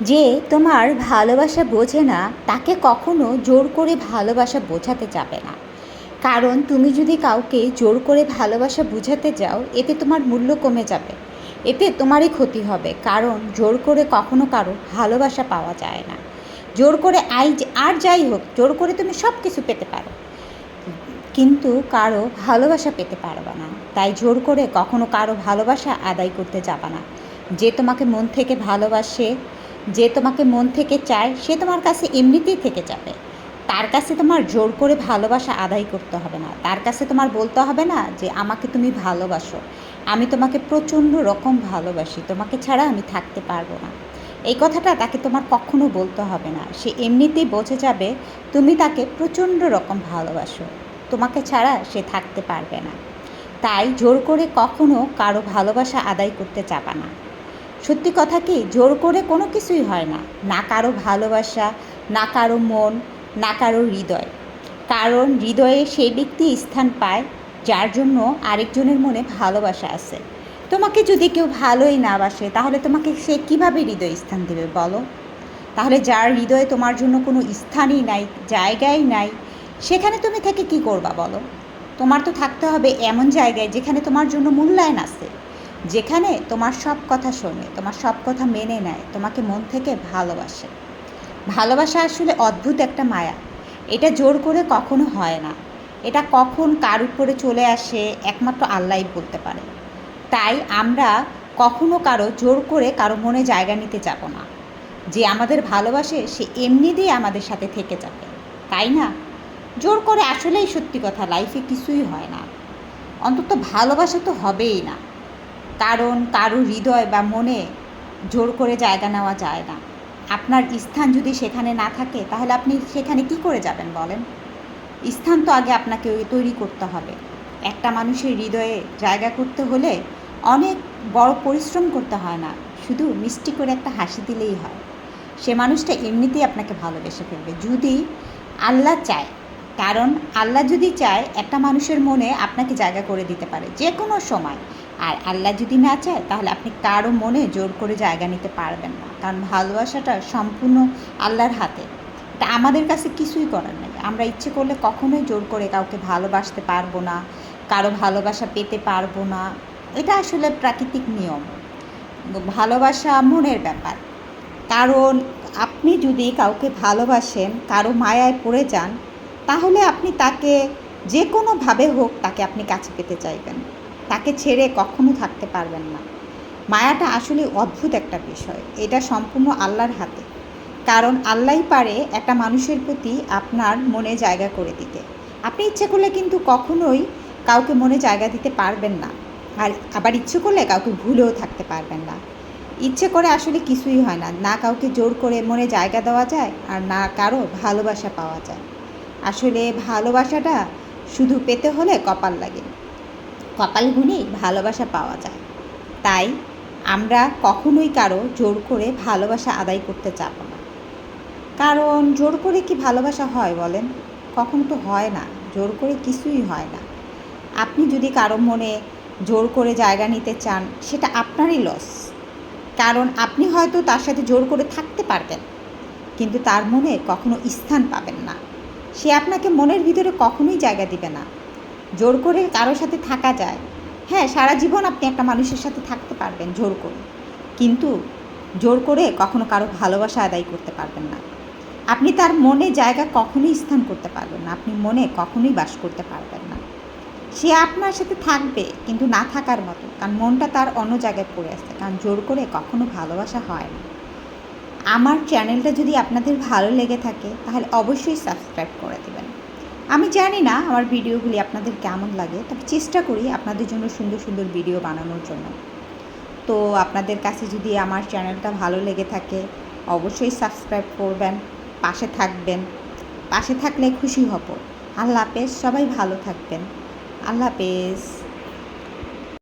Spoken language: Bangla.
যে তোমার ভালোবাসা বোঝে না, তাকে কখনো জোর করে ভালোবাসা বোঝাতে যাবে না। কারণ তুমি যদি কাউকে জোর করে ভালোবাসা বোঝাতে যাও, এতে তোমার মূল্য কমে যাবে। এতে তোমারই ক্ষতি হবে, কারণ জোর করে কখনো কারও ভালোবাসা পাওয়া যায় না। জোর করে আই আর যাই হোক, জোর করে তুমি সব কিছু পেতে পারো। কিন্তু কারও ভালোবাসা পেতে পারবে না। তাই জোর করে কখনো কারও ভালোবাসা আদায় করতে যাবে না। যে তোমাকে মন থেকে ভালোবাসে যে তোমাকে মন থেকে চায়, সে তোমার কাছে এমনিতেই থেকে যাবে। তার কাছে তোমার জোর করে ভালোবাসা আদায় করতে হবে না। তার কাছে তোমার বলতে হবে না যে, আমাকে তুমি ভালোবাসো। আমি তোমাকে প্রচণ্ড রকম ভালোবাসি। তোমাকে ছাড়া আমি থাকতে পারব না। এই কথাটা তাকে তোমার কখনো বলতে হবে না। সে এমনিতেই বোঝে যাবে, তুমি তাকে প্রচণ্ড রকম ভালোবাসো। তোমাকে ছাড়া সে থাকতে পারবে না। তাই জোর করে কখনো কারও ভালোবাসা আদায় করতে চাবা না। সত্যি কথা কি, জোর করে কোনো কিছুই হয় না। না কারও ভালোবাসা, না কারও মন, না কারও হৃদয়। কারণ হৃদয়ে সেই ব্যক্তি স্থান পায়, যার জন্য আরেকজনের মনে ভালোবাসা আছে। তোমাকে যদি কেউ ভালোই না বাসে, তাহলে তোমাকে সে কীভাবে হৃদয় স্থান দেবে বলো? তাহলে যার হৃদয়ে তোমার জন্য কোনো স্থানই নাই, জায়গাই নাই, সেখানে তুমি থেকে কি করবা বলো? তোমার তো থাকতে হবে এমন জায়গায় যেখানে তোমার জন্য মূল্যায়ন আছে। যেখানে তোমার সব কথা শোনে, তোমার সব কথা মেনে নেয়, তোমাকে মন থেকে ভালোবাসে। ভালোবাসা আসলে অদ্ভুত একটা মায়া। এটা জোর করে কখনো হয় না। এটা কখন কার উপরে চলে আসে একমাত্র আল্লাহ বলতে পারে। তাই আমরা কখনো কারও জোর করে কারও মনে জায়গা নিতে যাব না। যে আমাদের ভালোবাসে, সে এমনি দিয়ে আমাদের সাথে থেকে যাবে। তাই না? জোর করে আসলেই সত্যি কথা লাইফে কিছুই হয় না। অন্তত ভালোবাসা তো হবেই না। কারণ কারও হৃদয় বা মনে জোর করে জায়গা নেওয়া যায় না। আপনার স্থান যদি সেখানে না থাকে, তাহলে আপনি সেখানে কি করে যাবেন বলেন? স্থান তো আগে আপনাকে তৈরি করতে হবে। একটা মানুষের হৃদয়ে জায়গা করতে হলে অনেক বড় পরিশ্রম করতে হয় না, শুধু মিষ্টি করে একটা হাসি দিলেই হয়। সে মানুষটা এমনিতেই আপনাকে ভালোবেসে ফেলবে। যদি আল্লাহ চায়, কারণ আল্লাহ যদি চায়, একটা মানুষের মনে আপনাকে জায়গা করে দিতে পারে যে কোনো সময়। আর আল্লাহ যদি না চায়, তাহলে আপনি কারও মনে জোর করে জায়গা নিতে পারবেন না। কারণ ভালোবাসাটা সম্পূর্ণ আল্লাহর হাতে। এটা আমাদের কাছে কিছুই করার নেই। আমরা ইচ্ছে করলে কখনোই জোর করে কাউকে ভালোবাসতে পারব না, কারও ভালোবাসা পেতে পারব না। এটা আসলে প্রাকৃতিক নিয়ম। ভালোবাসা মনের ব্যাপার। কারণ আপনি যদি কাউকে ভালোবাসেন, কারও মায়ায় পড়ে যান, তাহলে আপনি তাকে যে কোনোভাবে হোক তাকে আপনি কাছে পেতে চাইবেন। তাকে ছেড়ে কখনো থাকতে পারবেন না। মায়াটা আসলে অদ্ভুত একটা বিষয়। এটা সম্পূর্ণ আল্লাহর হাতে। কারণ আল্লাহই পারে একটা মানুষের প্রতি আপনার মনে জায়গা করে দিতে। আপনি ইচ্ছে করলে কিন্তু কখনোই কাউকে মনে জায়গা দিতে পারবেন না। আর আবার ইচ্ছে করলে কাউকে ভুলেও থাকতে পারবেন না। ইচ্ছে করে আসলে কিছুই হয় না। না কাউকে জোর করে মনে জায়গা দেওয়া যায় আর না কারও ভালোবাসা পাওয়া যায়। আসলে ভালোবাসাটা শুধু পেতে হলে কপাল লাগে। কপাল গুনেই ভালোবাসা পাওয়া যায়। তাই আমরা কখনোই কারও জোর করে ভালোবাসা আদায় করতে চাব না। কারণ জোর করে কি ভালোবাসা হয় বলেন? কখনো তো হয় না, জোর করে কিছুই হয় না। আপনি যদি কারও মনে জোর করে জায়গা নিতে চান, সেটা আপনারই লস কারণ আপনি হয়তো তার সাথে জোর করে থাকতে পারবেন, কিন্তু তার মনে কখনো স্থান পাবেন না। সে আপনাকে মনের ভিতরে কখনোই জায়গা দিবে না। জোর করে কারোর সাথে থাকা যায়। হ্যাঁ সারা জীবন আপনি একটা মানুষের সাথে থাকতে পারবেন জোর করে। কিন্তু জোর করে কখনো কারও ভালোবাসা আদায় করতে পারবেন না। আপনি তার মনে জায়গা কখনোই স্থান করতে পারবেন না। আপনি মনে কখনোই বাস করতে পারবেন না। সে আপনার সাথে থাকবে কিন্তু না থাকার মতো। কারণ মনটা তার অন্য জায়গায় পড়ে আসছে। কারণ জোর করে কখনো ভালোবাসা হয় না। আমার চ্যানেলটা যদি আপনাদের ভালো লেগে থাকে, তাহলে অবশ্যই সাবস্ক্রাইব করে দেবেন। আমি জানি না আমার ভিডিওগুলি আপনাদের কেমন লাগে, তবে চেষ্টা করি আপনাদের জন্য সুন্দর সুন্দর ভিডিও বানানোর জন্য। তো আপনাদের কাছে যদি আমার চ্যানেলটা ভালো লেগে থাকে, অবশ্যই সাবস্ক্রাইব করবেন, পাশে থাকবেন, পাশে থাকলে খুশি হব। আল্লাহ হাফেজ, সবাই ভালো থাকবেন। আল্লাহ হাফেজ।